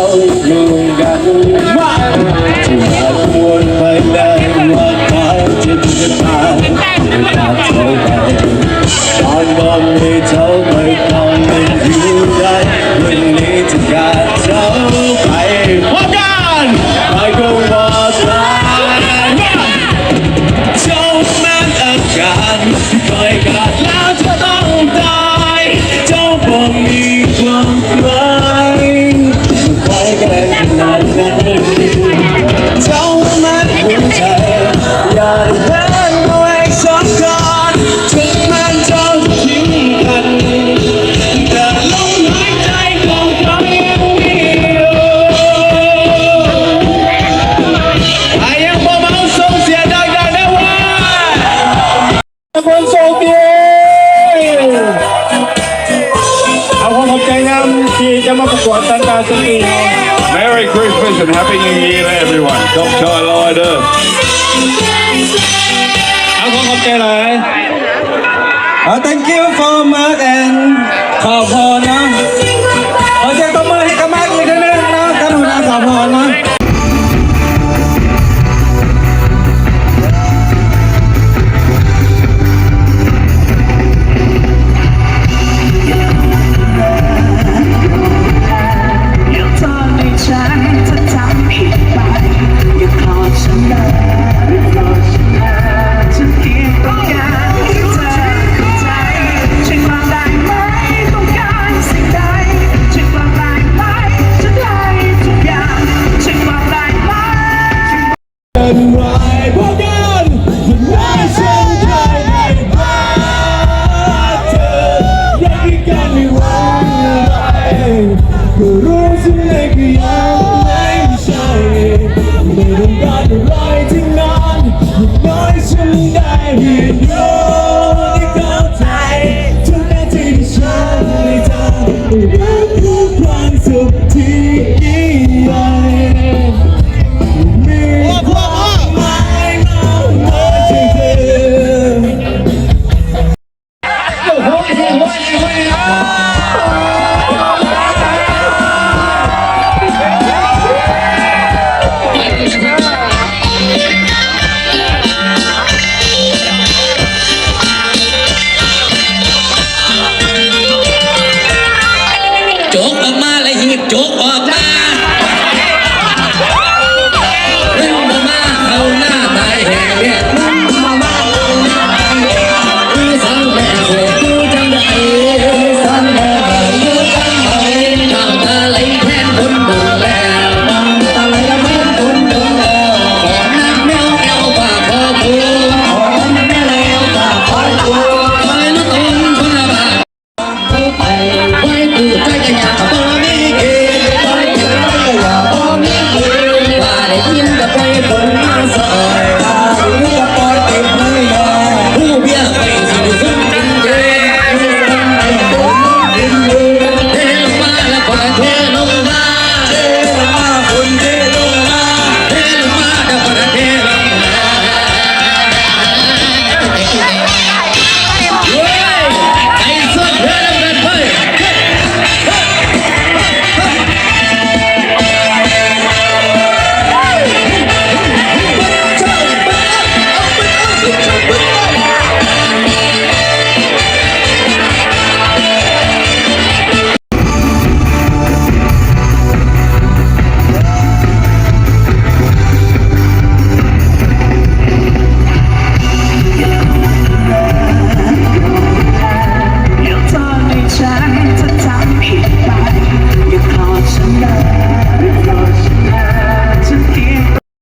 เขาลงกันว่าจะมาวนไปได้ว่าเขาจะจะตายไม่ตาเท่าไหร่ตอนบอกให้เท่าไปตอนมันอยู่ได้วันนี้จะกาเท่าไปพบกันไปก็บอกตายเจ้าแม่อาการปล่อยกัดแล้ว คนโชคดีเอาความขอบใจงามที่จะมาประกวดตันตาสตรี Merry Christmas and Happy New Year to everyone. Top Chai Lider. เอาความขอบใจหลาย Uh, thank you for Mark and ขอพรนะ Big time to tell me.